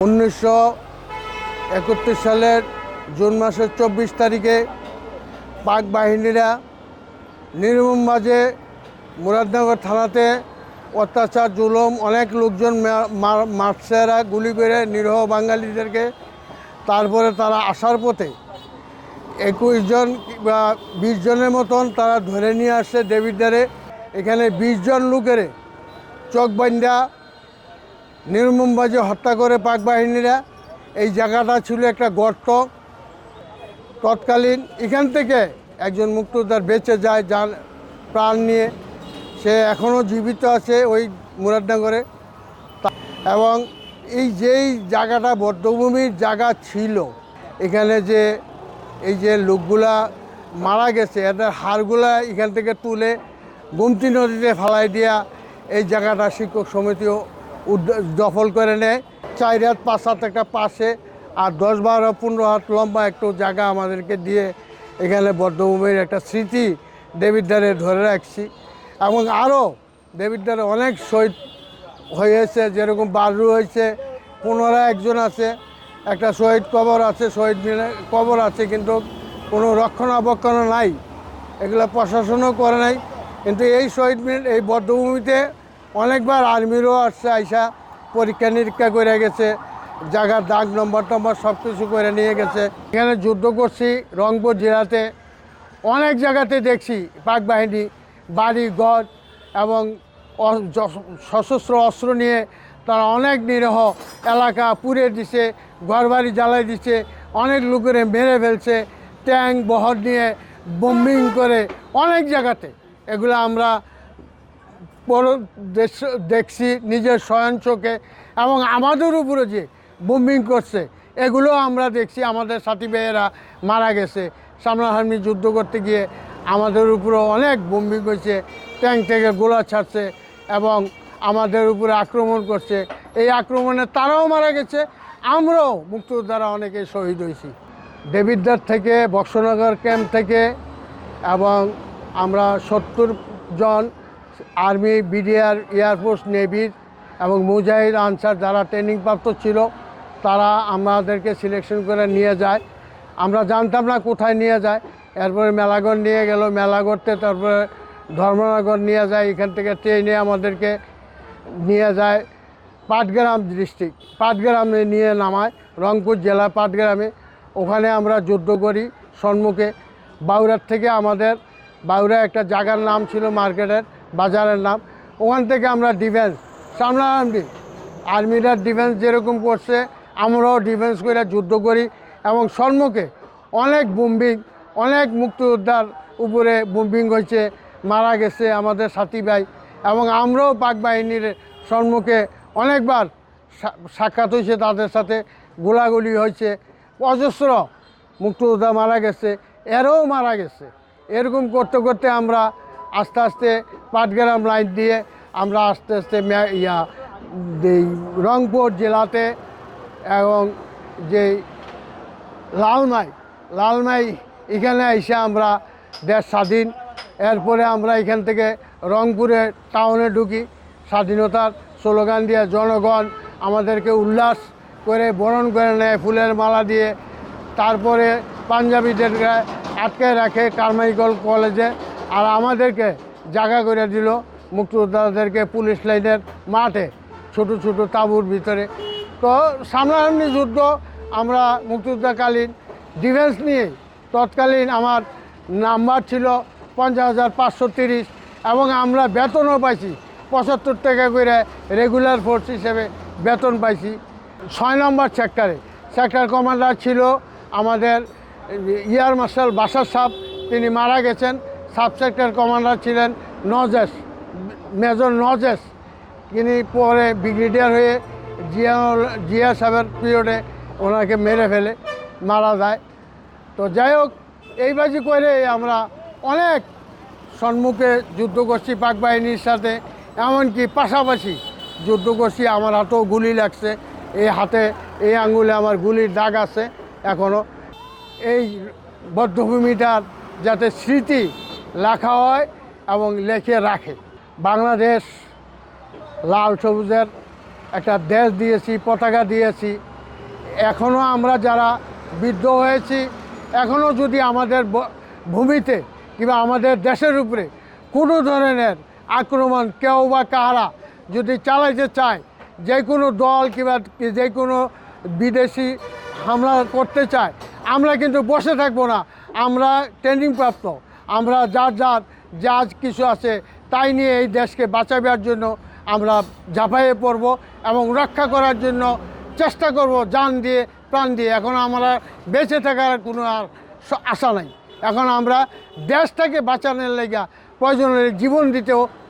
উনিশশো একত্রিশ সালের জুন মাসের চব্বিশ তারিখে পাক বাহিনীরা নির্মম বাজে মুরাদনগর থানাতে অত্যাচার, জুলম, অনেক লোকজন মা- মার- মারছে এরা গুলি করে নিরহ বাঙালিদেরকে, তারপরে তারা আসার পথে একুশ জন বা বিশ জনের মতন তারা ধরে নিয়ে আসছে ডেভিডারে এখানে বিশ জন লোকের চোখ বান্ধা নির্মমবাজে হত্যা করে পাক বাহিনীরা এই জায়গাটা ছিল একটা গর্ত। তৎকালীন এখান থেকে একজন মুক্তিযোদ্ধার বেঁচে যায় যান প্রাণ নিয়ে। সে এখনও জীবিত আছে ওই মুরাদনগরে। এবং এই যেই জায়গাটা বদ্ধভূমির জায়গা ছিল, এখানে যে এই যে লোকগুলা মারা গেছে, এদের হাড়গুলা এখান থেকে তুলে গুমতি নদীতে ফালাই দিয়া এই জায়গাটা শিক্ষক সমিতিও দখল করে নেয়। চার হাত, পাঁচ হাত একটা পাশে আর দশ বারো, পনেরো হাত লম্বা একটু জায়গা আমাদেরকে দিয়ে এখানে বদ্ধভূমির একটা স্মৃতি দেবিদ্বারে ধরে রাখছি। এবং আরও দেবিদ্বারে অনেক শহীদ হয়েছে, যেরকম বারু হয়েছে পনেরো একজন আছে, একটা শহীদ কবর আছে, শহীদ কবর আছে, কিন্তু কোনো রক্ষণাবেক্ষণ নাই। এগুলো প্রশাসনও করে নাই। কিন্তু এই শহীদ এই বদ্ধভূমিতে অনেকবার আর্মিরও আসছে, আইসা পরীক্ষা নিরীক্ষা করে গেছে, জায়গার দাগ, নম্বর টম্বর সব কিছু করে নিয়ে গেছে। এখানে যুদ্ধ করছি রংপুর জেলাতে, অনেক জায়গাতে দেখছি পাক বাহিনী, বাড়ি, ঘর এবং সশস্ত্র অস্ত্র নিয়ে তারা অনেক নিরহ, এলাকা পুড়ে দিছে, ঘরবাড়ি জ্বালাই দিচ্ছে অনেক লোকেরে মেরে ফেলছে, ট্যাঙ্ক, বহর নিয়ে বোম্বিং করে অনেক জায়গাতে। এগুলো আমরা দেখছি নিজের স্বয়ং চোখে এবং আমাদের উপরে যে বোম্বিং করছে, এগুলো আমরা দেখছি আমাদের সাথী ভাইয়েরা মারা গেছে। সামনাসামনি যুদ্ধ করতে গিয়ে আমাদের উপরে অনেক বোম্বিং হয়েছে ট্যাঙ্ক থেকে গোলা ছাড়ছে এবং আমাদের উপরে আক্রমণ করছে। এই আক্রমণে তারাও মারা গেছে, আমরাও মুক্তিযোদ্ধারা অনেকে শহীদ হয়েছি। দেবিদ্বার থেকে, বক্সনগর ক্যাম্প থেকে এবং আমরা সত্তর জন আর্মি, বিডিআর এয়ারফোর্স নেভির এবং মুজাহিদ আনসার যারা ট্রেনিং প্রাপ্ত ছিল, তারা আমাদেরকে সিলেকশন করে নিয়ে যায়। আমরা জানতাম না কোথায় নিয়ে যায়। এরপরে মেলাগড় নিয়ে গেল। মেলাগড়তে তারপরে ধর্মনগর নিয়ে যায়। এখান থেকে ট্রেনে আমাদেরকে নিয়ে যায় পাটগ্রাম ডিস্ট্রিক্ট। পাটগ্রামে নিয়ে নামায়। রংপুর জেলা পাটগ্রামে। ওখানে আমরা যুদ্ধ করি সম্মুখে। বাউরার থেকে আমাদের, বাউরা একটা জায়গার নাম ছিল মার্কেটের। বাজারের নাম। ওখান থেকে আমরা ডিফেন্স সামনাসামনি আর্মিরা ডিফেন্স যেরকম করছে, আমরাও ডিফেন্স করে যুদ্ধ করি এবং সম্মুখে অনেক বোম্বিং অনেক মুক্তিযোদ্ধার উপরে বোম্বিং হয়েছে, মারা গেছে আমাদের সাথী ভাই এবং আমরাও পাক বাহিনীর সম্মুখে অনেকবার সাক্ষাৎ হয়েছে তাদের সাথে, গোলাগুলি হয়েছে, অজস্র মুক্তিযোদ্ধা মারা গেছে, এরও মারা গেছে। এরকম করতে করতে আমরা আস্তে আস্তে পাটগ্রাম লাইন দিয়ে আমরা আস্তে আস্তে ইয়া রংপুর জেলাতে এবং যে লালমাই লালমাই এখানে এসে আমরা দেশ স্বাধীন। এরপরে আমরা এখান থেকে রংপুরে টাউনে ঢুকি। স্বাধীনতার স্লোগান দিয়ে জনগণ আমাদেরকে উল্লাস করে, বরণ করে নেয় ফুলের মালা দিয়ে। তারপরে পাঞ্জাবিদের আটকে রাখে কারমাইকল কলেজে। আর আমাদেরকে জায়গা করে দিল মুক্তিযোদ্ধাদেরকে পুলিশ লাইনের মাঠে, ছোট ছোট তাঁবুর ভিতরে। তো সামনাসামনি যুদ্ধ, আমরা মুক্তিযোদ্ধাকালীন ডিফেন্স নিয়ে তৎকালীন আমার নাম্বার ছিল পঞ্চাশ হাজার পাঁচশো তিরিশ এবং আমরা বেতনও পাইছি পঁচাত্তর টাকা করে রেগুলার ফোর্স হিসেবে বেতন পাইছি। ছয় নম্বর সেক্টরে সেক্টর কমান্ডার ছিল আমাদের ইয়ার মার্শাল বাসার সাহ তিনি মারা গেছেন। সাব সেক্টর কমান্ডার ছিলেন নজেস, মেজর নজেস। তিনি পরে ব্রিগেডিয়ার হয়ে জিয়া জিয়া সাহেবের পিরিয়ডে ওনাকে মেরে ফেলে, মারা যায়। তো যাই হোক, এই বাজি করে আমরা অনেক সম্মুখে যুদ্ধ করছি পাক বাহিনীর সাথে, এমনকি পাশাপাশি যুদ্ধ করছি আমার হাতেও গুলি লাগছে। এই হাতে, এই আঙ্গুলে আমার গুলির দাগ আছে এখনও এই বদ্ধভূমিটার যাতে স্মৃতি লেখা হয় এবং লেখে রাখে। বাংলাদেশ লাল সবুজের একটা দেশ দিয়েছি, পতাকা দিয়েছি। এখনও আমরা যারা বৃদ্ধ হয়েছি এখনও যদি আমাদের ভূমিতে কিংবা আমাদের দেশের উপরে কোনো ধরনের আক্রমণ কেউ বা কাহারা যদি চালাইতে চায়, যে কোনো দল কিংবা যে কোনো বিদেশি হামলা করতে চায়, আমরা কিন্তু বসে থাকব না। আমরা ট্রেনিং প্রাপ্ত। আমরা যার যার, যা কিছু আছে তাই নিয়ে এই দেশকে বাঁচাবার জন্য আমরা ঝাঁপাইয়ে পড়ব এবং রক্ষা করার জন্য চেষ্টা করব, জান দিয়ে, প্রাণ দিয়ে। এখন আমরা বেঁচে থাকার কোনো আর আশা নাই। এখন আমরা দেশটাকে বাঁচানোর লেগা প্রয়োজনের জীবন দিতেও